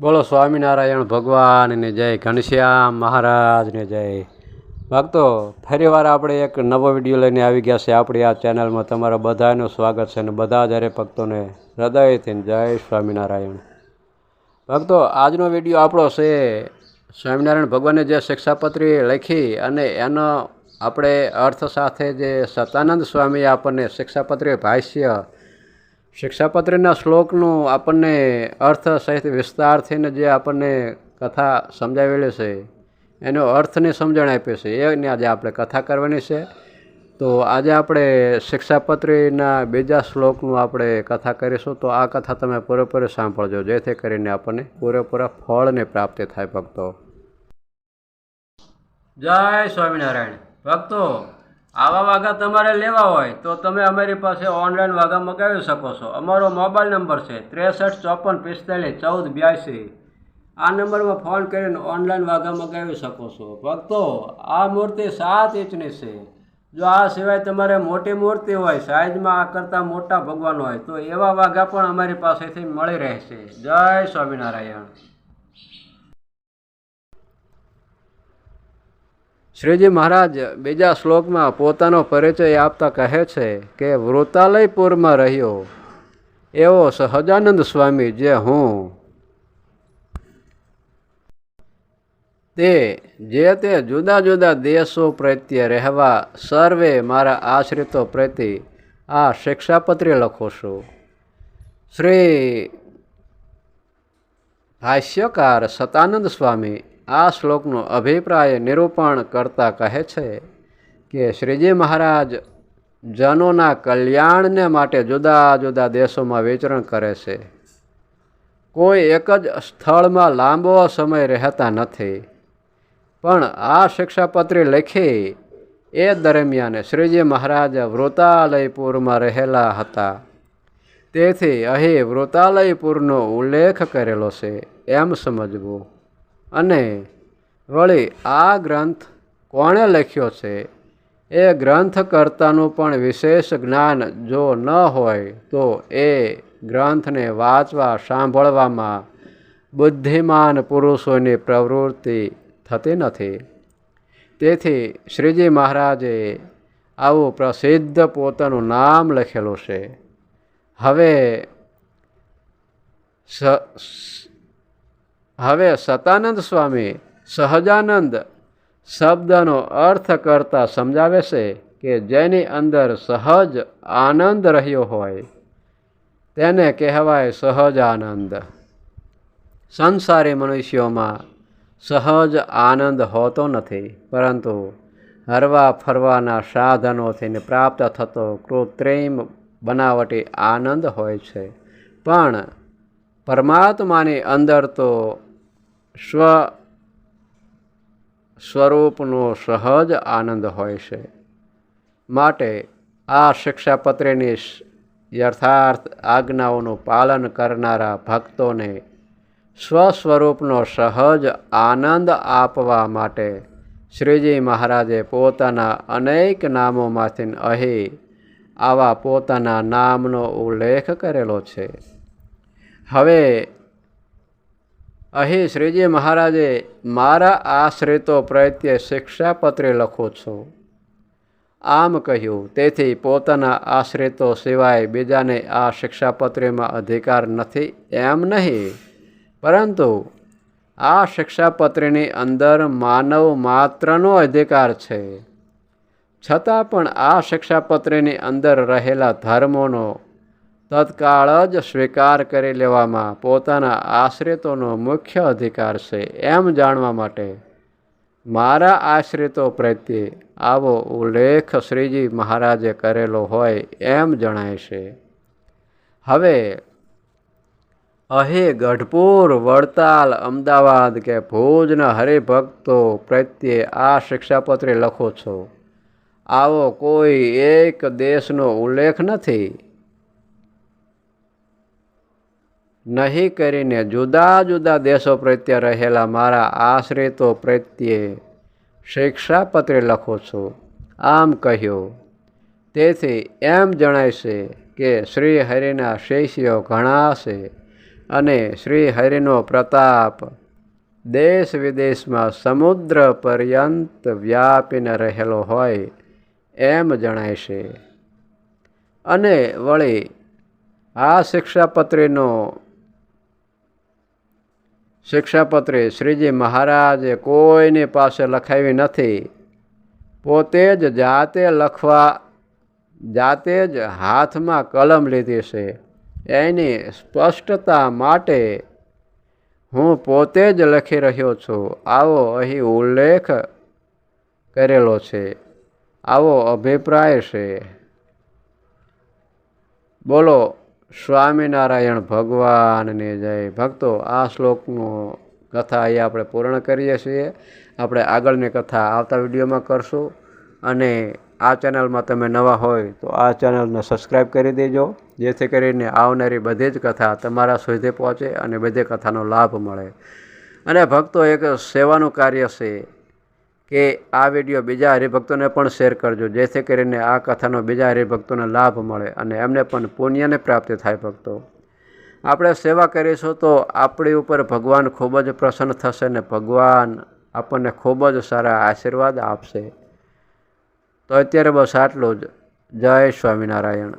બોલો સ્વામિનારાયણ ભગવાનને જય ઘનશ્યામ મહારાજને જય. ભક્તો ફરીવાર આપણે એક નવો વીડિયો લઈને આવી ગયા છે આપણી આ ચેનલમાં. તમારા બધાનું સ્વાગત છે અને બધા જ હરે ભક્તોને હૃદયથી જય સ્વામિનારાયણ. ભક્તો, આજનો વીડિયો આપણો છે સ્વામિનારાયણ ભગવાને જે શિક્ષાપત્રી લખી અને એનો આપણે અર્થ સાથે જે સતાનંદ સ્વામીએ આપણને શિક્ષાપત્રી ભાષ્ય શિક્ષાપત્રીના શ્લોકનું આપણને અર્થ સહિત વિસ્તારથીને જે આપણને કથા સમજાવેલી છે, એનો અર્થની સમજણ આપી છે, એની આજે આપણે કથા કરવાની છે. તો આજે આપણે શિક્ષાપત્રીના બીજા શ્લોકનું આપણે કથા કરીશું. તો આ કથા તમે પૂરેપૂરી સાંભળજો, જેથી કરીને આપણને પૂરેપૂરા ફળની પ્રાપ્તિ થાય ભક્તો. જય સ્વામિનારાયણ. ભક્તો આવા વાઘા તમારે લેવા હોય તો તમે અમારી પાસે ઓનલાઈન વાઘા મગાવી શકો છો. અમારો મોબાઈલ નંબર છે ત્રેસઠ ચોપન પિસ્તાલીસ ચૌદ બ્યાસી. આ નંબરમાં ફોન કરીને ઓનલાઈન વાઘા મગાવી શકો છો. ભક્તો, આ મૂર્તિ સાત ઇંચની છે. જો આ સિવાય તમારે મોટી મૂર્તિ હોય, સાઈઝમાં આ કરતાં મોટા ભગવાન હોય, તો એવા વાઘા પણ અમારી પાસેથી મળી રહેશે. જય સ્વામિનારાયણ. શ્રીજી મહારાજ બીજા શ્લોકમાં પોતાનો પરિચય આપતા કહે છે કે વૃતાલયપુરમાં રહ્યો. એવો સહજાનંદ સ્વામી જે હું. તે જે તે જુદા જુદા દેશો પ્રત્યે રહેવા સર્વે મારા આશ્રિતો પ્રત્યે આ શિક્ષાપત્રી લખું છું. શ્રી ભાષ્યકાર સતાનંદ સ્વામી આ શ્લોકનો અભિપ્રાય નિરૂપણ કરતા કહે છે કે શ્રીજી મહારાજ જનોના કલ્યાણને માટે જુદા જુદા દેશોમાં વિચરણ કરે છે. કોઈ એક જ સ્થળમાં લાંબો સમય રહેતા નથી. પણ આ શિક્ષાપત્રી લખી એ દરમિયાન શ્રીજી મહારાજ વૃતાલયપુરમાં રહેલા હતા. તેથી અહીં વૃતાલયપુરનો ઉલ્લેખ કરેલો છે. એમ સમજવું. અને વળી આ ગ્રંથ કોણે લખ્યો છે? એ ગ્રંથકર્તાનું પણ વિશેષ જ્ઞાન જો ન હોય, તો એ ગ્રંથને વાંચવા, સાંભળવામાં બુદ્ધિમાન પુરુષોની પ્રવૃત્તિ થતી નથી. તેથી શ્રીજી મહારાજે આવું પ્રસિદ્ધ પોતાનું નામ લખેલું છે. હવે હવે સતાનંદ સ્વામી સહજાનંદ શબ્દનો અર્થ કરતા સમજાવે છે કે જેની અંદર સહજ આનંદ રહ્યો હોય, તેને કહેવાય સહજ આનંદ સંસારી મનુષ્યોમાં સહજ આનંદ હોતો નથી, પરંતુ હરવા ફરવાના સાધનોથી પ્રાપ્ત થતો કૃત્રિમ બનાવટી આનંદ હોય છે. પણ પરમાત્માની અંદર તો સ્વ સ્વરૂપનો સહજ આનંદ હોય છે. માટે આ શિક્ષાપત્રીની યથાર્થ આજ્ઞાઓનું પાલન કરનારા ભક્તોને સ્વસ્વરૂપનો સહજ આનંદ આપવા માટે શ્રીજી મહારાજે પોતાના અનેક નામોમાંથી અહીં આવા પોતાના નામનો ઉલ્લેખ કરેલો છે. હવે અહીં શ્રીજી મહારાજે, મારા આશ્રિતો પ્રત્યે શિક્ષાપત્રે લખું છું. આમ કહ્યું, તેથી પોતાના આશ્રિતો સિવાય બીજાને આ શિક્ષાપત્રીમાં અધિકાર નથી એમ નહીં. પરંતુ આ શિક્ષાપત્રીની અંદર માનવ માત્રનો અધિકાર છે. છતાં પણ આ શિક્ષાપત્રીની અંદર રહેલા ધર્મોનો તત્કાળ જ સ્વીકાર કરી લેવામાં પોતાના આશ્રિતોનો મુખ્ય અધિકાર છે એમ જાણવા માટે મારા આશ્રિતો પ્રત્યે આવો ઉલ્લેખ શ્રીજી મહારાજે કરેલો હોય એમ જણાય છે. હવે, અહીં ગઢપુર, વડતાલ, અમદાવાદ કે ભુજના હરિભક્તો પ્રત્યે આ શિક્ષાપત્રી લખો છો. આવો કોઈ એક દેશનો ઉલ્લેખ નથી. નહીં કરીને જુદા જુદા દેશો પ્રત્યે રહેલા મારા આશ્રિતો પ્રત્યે શિક્ષાપત્રી લખું છું. આમ કહ્યું. તેથી એમ જણાય છે કે શ્રી હરિના શિષ્યો ઘણા છે અને શ્રી હરિનો પ્રતાપ દેશ વિદેશમાં સમુદ્ર પર્યંત વ્યાપીને રહેલો હોય એમ જણાય છે. અને વળી આ શિક્ષાપત્રીનો શિક્ષાપત્રી શ્રીજી મહારાજે કોઈની પાસે લખાવી નથી. પોતે જ જાતે લખવા, જાતે જ હાથમાં કલમ લીધી છે. એની સ્પષ્ટતા માટે હું પોતે જ લખી રહ્યો છું. આવો અહીં ઉલ્લેખ કરેલો છે. આવો અભિપ્રાય છે. બોલો સ્વામિનારાયણ ભગવાનને જય. ભક્તો, આ શ્લોકનું કથા અહીંયા આપણે પૂર્ણ કરીએ છીએ. આપણે આગળની કથા આવતા વિડીયોમાં કરશું. અને આ ચેનલમાં તમે નવા હોય તો આ ચેનલને સબસ્ક્રાઈબ કરી દેજો. જેથી કરીને આવનારી બધી જ કથા તમારા સુધી પહોંચે અને બધી કથાનો લાભ મળે. અને ભક્તો, એક સેવાનું કાર્ય છે. કે આ વીડિયો બીજા હરિભક્તોને પણ શેર કરજો. જેથી કરીને આ કથાનો બીજા હરિભક્તોને લાભ મળે અને એમને પણ પુણ્યને પ્રાપ્તિ થાય ભક્તો. આપણે સેવા કરીશું તો આપણી ઉપર ભગવાન ખૂબ જ પ્રસન્ન થશે ને ભગવાન આપણને ખૂબ જ સારા આશીર્વાદ આપશે. તો અત્યારે બસ આટલું જ. જય સ્વામિનારાયણ.